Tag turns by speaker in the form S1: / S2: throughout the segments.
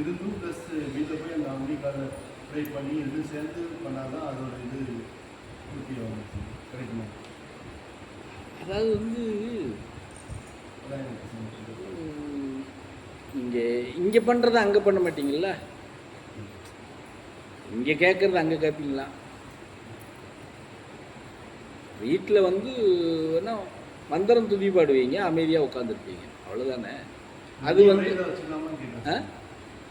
S1: இருந்தும் ப்ளஸ் வீட்டில் போய் அந்த அம்பிக்காரை ட்ரை பண்ணி இது சேர்ந்து பண்ணாதான் அதோட இது பூர்த்தி ஆகும் கிடைக்குமா?
S2: அதாவது வந்து. இங்கே இங்கே பண்ணுறத அங்கே பண்ண மாட்டீங்களா இங்கே கேட்குறது அங்கே கேட்பீங்களா வீட்டில் வந்து என்ன மந்திரம் துதி பாடுவீங்க அமைதியாக உட்காந்துருப்பீங்க அவ்வளோதானே அது வந்து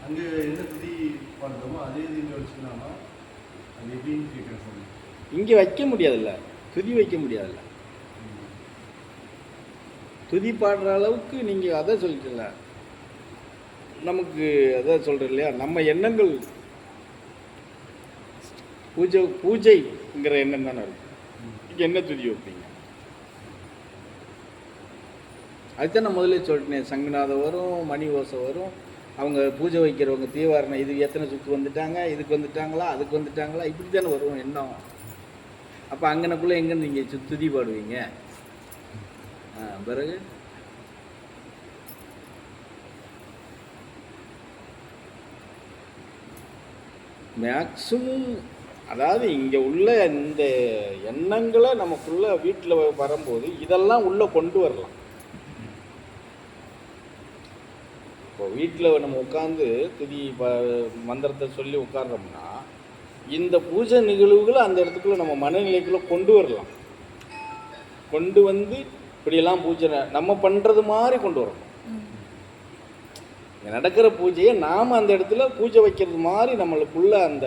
S1: அங்கே என்ன துதி பாடுறோமோ அதே இது வச்சுக்கலாமா? அது எப்படின்னு கேட்குறேன் சார்
S2: இங்கே வைக்க முடியாதுல்ல. துதி வைக்க முடியாதுல்ல. துதி பாடுற அளவுக்கு நீங்கள் அதை சொல்லிட்டல நமக்கு அதை சொல்கிறேன் இல்லையா? நம்ம எண்ணங்கள். பூஜை பூஜைங்கிற எண்ணம் தானே இருக்கும் இங்கே என்ன துதி வைப்பீங்க? அதுதான் நான் முதல்ல சொல்லிட்டேன். சங்குநாதம் வரும் மணி ஓசை வரும். அவங்க பூஜை வைக்கிறவங்க தீவாரணம் இது எத்தனை சுற்று வந்துட்டாங்க இதுக்கு வந்துட்டாங்களா அதுக்கு வந்துட்டாங்களா இப்படி தானே வரும் எண்ணம். அப்போ அங்கனக்குள்ளே எங்கே நீங்கள் துதி பாடுவீங்க பிறகு? மேக்ஸிமம் அதாவது இங்கே உள்ள இந்த எண்ணங்களை நமக்குள்ளே வீட்டில் வரும்போது இதெல்லாம் உள்ளே கொண்டு வரலாம் இப்போ வீட்டில் நம்ம உட்காந்து துதி ப மந்திரத்தை சொல்லி உட்கார்றோம்னா இந்த பூஜை நிகழ்வுகளை அந்த இடத்துக்குள்ள நம்ம மனநிலைக்குள்ளே கொண்டு வரலாம். கொண்டு வந்து இப்படியெல்லாம் பூஜை நம்ம பண்ணுறது மாதிரி கொண்டு வரணும். நடக்கிற பூஜையை நாம் அந்த இடத்துல பூஜை வைக்கிறது மாதிரி நம்மளுக்குள்ள அந்த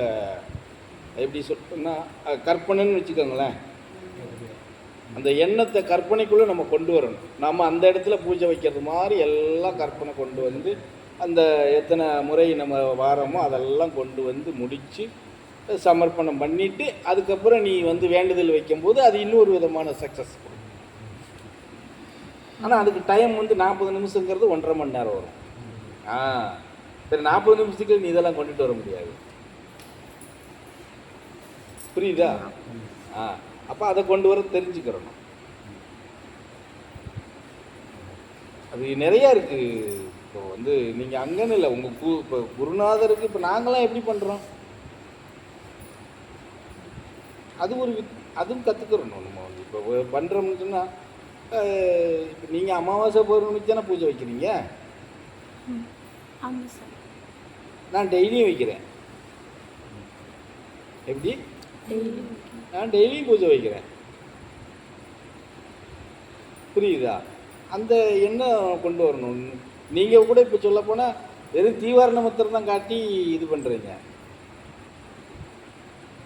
S2: எப்படி சொல்றோம்னா கற்பனைன்னு வச்சுக்கோங்களேன். அந்த எண்ணத்தை கற்பனைக்குள்ளே நம்ம கொண்டு வரணும். நாம் அந்த இடத்துல பூஜை வைக்கிறது மாதிரி எல்லாம் கற்பனை கொண்டு வந்து அந்த எத்தனை முறை நம்ம வாரமோ அதெல்லாம் கொண்டு வந்து முடித்து சமர்ப்பணம் பண்ணிவிட்டு அதுக்கப்புறம் நீ வந்து வேண்டுதல் வைக்கும்போது அது இன்னொரு விதமான சக்ஸஸ் ஆனால் அதுக்கு டைம் வந்து நாற்பது நிமிஷங்கிறது ஒன்றரை மணி நேரம் வரும். ஆ சரி நாற்பது நிமிஷத்துக்கு நீ இதெல்லாம் கொண்டுட்டு வர முடியாது. புரியுதா? ஆ அப்போ அதை கொண்டு வர தெரிஞ்சுக்கிறணும். அது நிறையா இருக்குது இப்போ வந்து நீங்கள் அங்கன்னு இல்லை உங்கள் கு இப்போ குருநாதருக்கு இப்போ நாங்களாம் எப்படி பண்ணுறோம் அது ஒரு வித்- அதுவும் கற்றுக்கிறணும் நம்ம வந்து. இப்போ பண்ணுறோம்னு சொன்னால் இப்போ நீங்கள் அமாவாசை பௌர்ணமிக்கு தானே பூஜை வைக்கிறீங்க? நான் டெய்லியும் வைக்கிறேன். எப்படி? நான் டெய்லியும் பூஜை வைக்கிறேன். புரியுதா? அந்த எண்ணம் கொண்டு வரணும். நீங்கள் கூட இப்போ சொல்ல போனால் வெறும் தீவாரண மத்திரம் தான் காட்டி இது பண்ணுறீங்க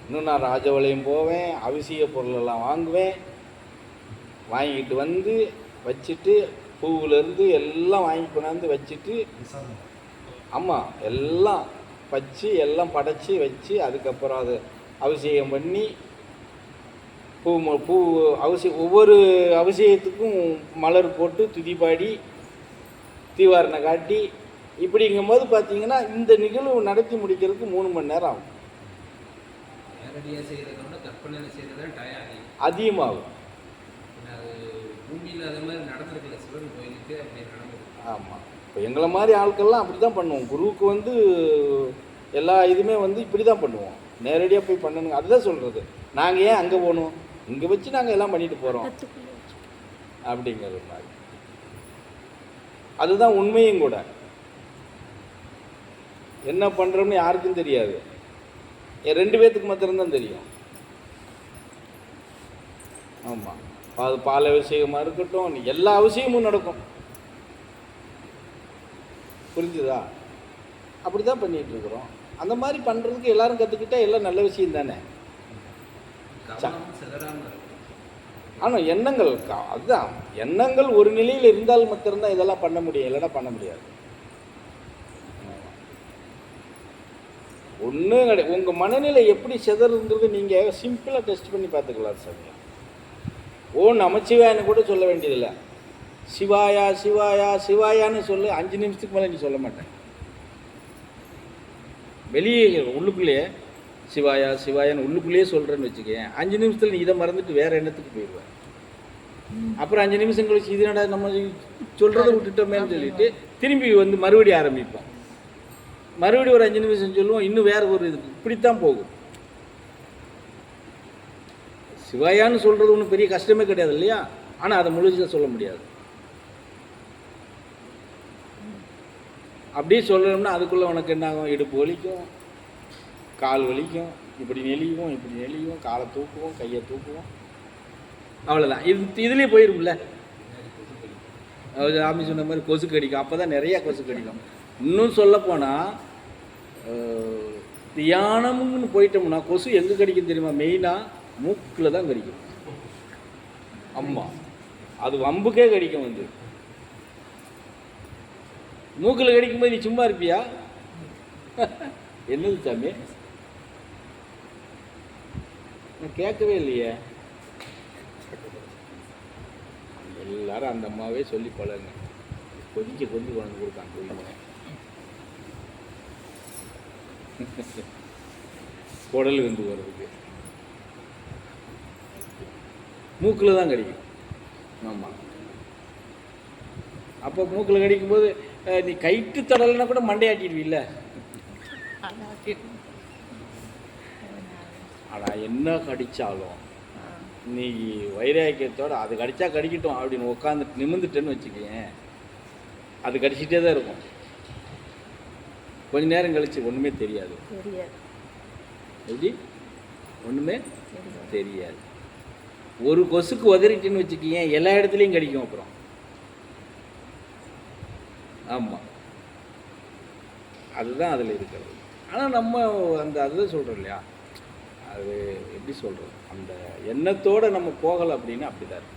S2: இன்னும் நான் ராஜபாளையம் போவேன் அவசிய பொருளெல்லாம் வாங்குவேன். வாங்கிட்டு வந்து வச்சுட்டு பூவுலேருந்து எல்லாம் வாங்கி கொண்டாந்து வச்சுட்டு ஆமாம் எல்லாம் வச்சு எல்லாம் படைச்சி வச்சு அதுக்கப்புறம் அது அபிஷேகம் பண்ணி பூ ம- பூ அவசியம் ஒவ்வொரு அபிஷேகத்துக்கும் மலர் போட்டு துதிப்பாடி பாடி தீவாரணை காட்டி இப்படிங்கும்போது பார்த்தீங்கன்னா இந்த நிகழ்வு நடத்தி முடிக்கிறதுக்கு மூணு மணி நேரம் ஆகும். அதிகமாகும். ஆமாம் இப்போ எங்களை மாதிரி ஆட்கள்லாம் அப்படி தான் பண்ணுவோம். குருவுக்கு வந்து எல்லா இதுவுமே வந்து இப்படி தான் பண்ணுவோம். நேரடியாக போய் பண்ணணுங்க. அதுதான் சொல்கிறது நாங்கள் ஏன் அங்கே போகணும்? இங்கே வச்சு நாங்கள் எல்லாம் பண்ணிட்டு போகிறோம் அப்படிங்கிறது மாதிரி. அதுதான் உண்மையும் கூட. என்ன பண்ணுறோம்னு யாருக்கும் தெரியாது. என் ரெண்டு பேர்த்துக்கு மாத்திரம்தான் தெரியும். ஆமாம் அது பால் அபிஷேகமாக இருக்கட்டும் எல்லா அவசியமும் நடக்கும். புரிஞ்சுதா? அப்படி தான் பண்ணிகிட்ருக்குறோம் அந்த மாதிரி பண்ணுறதுக்கு எல்லாரும் கற்றுக்கிட்டா எல்லாம் நல்ல விஷயம் தானே? ஆனால் எண்ணங்கள் அதுதான். எண்ணங்கள் ஒரு நிலையில் இருந்தால் மட்டும்தான் இதெல்லாம் பண்ண முடியும். இல்லைன்னா பண்ண முடியாது. ஒன்றும் கிடையாது உங்கள் மனநிலை எப்படி சிதறுன்றது நீங்கள் சிம்பிளாக டெஸ்ட் பண்ணி பார்த்துக்கலாம் சார். ஓ நமச்சிவாயன்னு கூட சொல்ல வேண்டியதில்லை. சிவாயா சிவாயா சிவாயான்னு சொல்லு. அஞ்சு நிமிஷத்துக்கு மேலே நீ சொல்ல மாட்டேன். வெளியே உள்ளுக்குள்ளேயே சிவாயா சிவாயான்னு உள்ளுக்குள்ளேயே சொல்கிறேன்னு வச்சுக்கேன். அஞ்சு நிமிஷத்தில் நீ இதை மறந்துட்டு வேற எண்ணத்துக்கு போயிடுவேன் அப்புறம் அஞ்சு நிமிஷம் கழிச்சு இது என்னடா நம்ம சொல்கிறத விட்டுட்டோமேன்னு சொல்லிட்டு திரும்பி வந்து மறுபடியும் ஆரம்பிப்போம். மறுபடியும் ஒரு அஞ்சு நிமிஷம் சொல்லுவோம். இன்னும் வேற ஒரு இது. இப்படித்தான் போகும். சிவாயான்னு சொல்கிறது ஒன்றும் பெரிய கஷ்டமே கிடையாது இல்லையா? ஆனால் அதை முழுசாக சொல்ல முடியாது. அப்படியே சொல்லணும்னா அதுக்குள்ளே உனக்கு என்ன ஆகும்? இடுப்பு வலிக்கும். கால் வலிக்கும் இப்படி நெளியும் இப்படி நெளிவோம் காலை தூக்குவோம் கையை தூக்குவோம். அவ்வளோதான் இது இதுலேயே போயிரும்ல. அவர் ஆமி சொன்ன மாதிரி கொசு கடிக்கும் அப்போ தான் நிறையா கொசு கடிக்கும் இன்னும் சொல்லப்போனால் தியானம்னு போயிட்டோம்னா கொசு எங்கே கடிக்கும் தெரியுமா? மெயினாக மூக்கில் தான் கடிக்கும். ஆமாம் அது வம்புக்கே கடிக்கும் வந்து. மூக்கில் கடிக்கும்போது நீ சும்மா இருப்பியா? என்னது சாமி? நான் கேட்கவே இல்லையே. எல்லாரும் அந்த அம்மாவே சொல்லி பழகுங்க. கொதிக்க கொதி கொண்டு கொடுக்காங்க குடிங்க குடல் வந்து வர்றதுக்கு. மூக்கில் தான் கிடைக்கும். ஆமாம் அப்போ மூக்கில் கிடைக்கும்போது நீ கைட்டு தடலைன்னா கூட மண்டையாட்டிடுவீல்ல. ஆனால் என்ன கடிச்சாலும். நீ வைராக்கியத்தோட அது கடிச்சா கடிக்கட்டும் அப்படின்னு உட்காந்துட்டு நிமிந்துட்டேன்னு வச்சுக்கேன் அது கடிச்சிட்டே தான் இருக்கும். கொஞ்ச நேரம் கழிச்சு ஒன்றுமே தெரியாது.
S3: தெரியாது.
S2: எப்படி? ஒன்றுமே தெரியாது. ஒரு கொசுக்கு உதறிட்டுன்னு வச்சுக்கேன் எல்லா இடத்துலையும் கடிக்கும் அப்புறம். ஆமாம் அதுதான் அதில் இருக்கிறது. ஆனால் நம்ம அந்த அதுதான் சொல்கிறோம் இல்லையா? அது எப்படி சொல்கிறது அந்த எண்ணத்தோடு நம்ம போகலை அப்படின்னா அப்படி தான் இருக்கும்